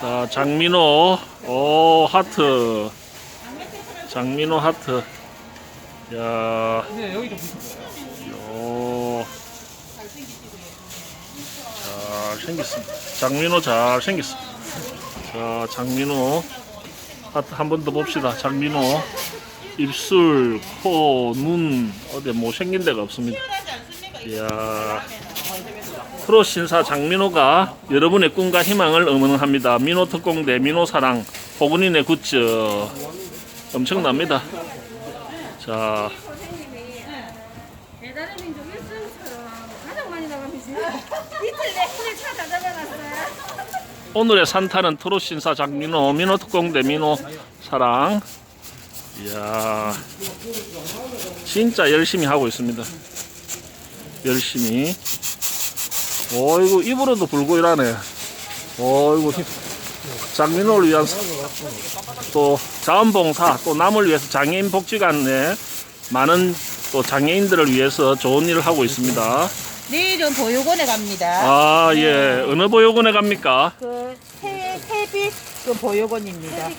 자, 장민호, 오, 하트. 장민호 하트. 야. 요. 잘 생겼습니다. 장민호 잘 생겼습니다. 자, 장민호. 하트 한 번 더 봅시다. 장민호. 입술, 코, 눈, 어디 뭐 생긴 데가 없습니다. 이야. 프로 신사 장민호가 여러분의 꿈과 희망을 응원합니다. 민호 특공대, 민호 사랑, 포근인의 굿즈. 엄청납니다. 자, 배달의 민족 1승처럼 가장 많이 나가면서 이틀 내내 차 가져가놨어요. 오늘의 산타는 트롯 신사 장민호, 민호 특공대, 민호 사랑. 이야, 진짜 열심히 하고 있습니다. 열심히. 어이구, 입으로도 불고 일하네. 어이구, 힘- 장민호를 위한 또 자원봉사, 또 남을 위해서 장애인 복지관에 많은 또 장애인들을 위해서 좋은 일을 하고 있습니다. 내일은 보육원에 갑니다. 아, 예. 어느 보육원에 갑니까? 그 새, 새빛 그 보육원입니다.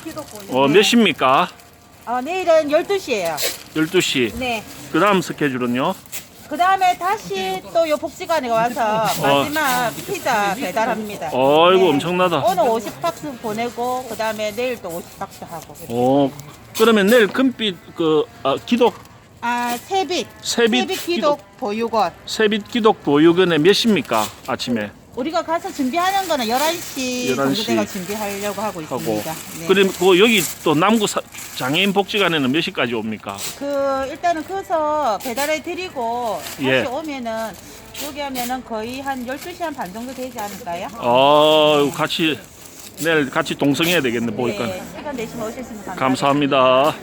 어, 몇 시입니까? 어, 내일은 12시에요. 12시. 네. 그 다음 스케줄은요? 그 다음에 다시 또 요 복지관에 와서 마지막 피자 배달합니다. 어이구, 네. 엄청나다. 오늘 50박스 보내고 그 다음에 내일 또 50박스 하고. 어, 그러면 내일 금빛, 그, 아, 기독, 아 새빛 새빛 새빛 기독 보육원. 세빛 기독 보육원에 몇 시입니까? 아침에 우리가 가서 준비하는 거는 11시, 11시 정도 돼가 준비하려고 하고 하고. 있습니다. 네. 그리고 여기 또 남구 사- 장애인 복지관에는 몇 시까지 옵니까? 그 일단은 커서 배달해 드리고 다시 예. 오면은 여기 하면은 거의 한 12시 한 반 정도 되지 않을까요? 어, 같이, 내일 같이 동성해야 되겠네, 보니까. 네, 시간 되시면 오셨으면 감사하겠습니다. 감사합니다.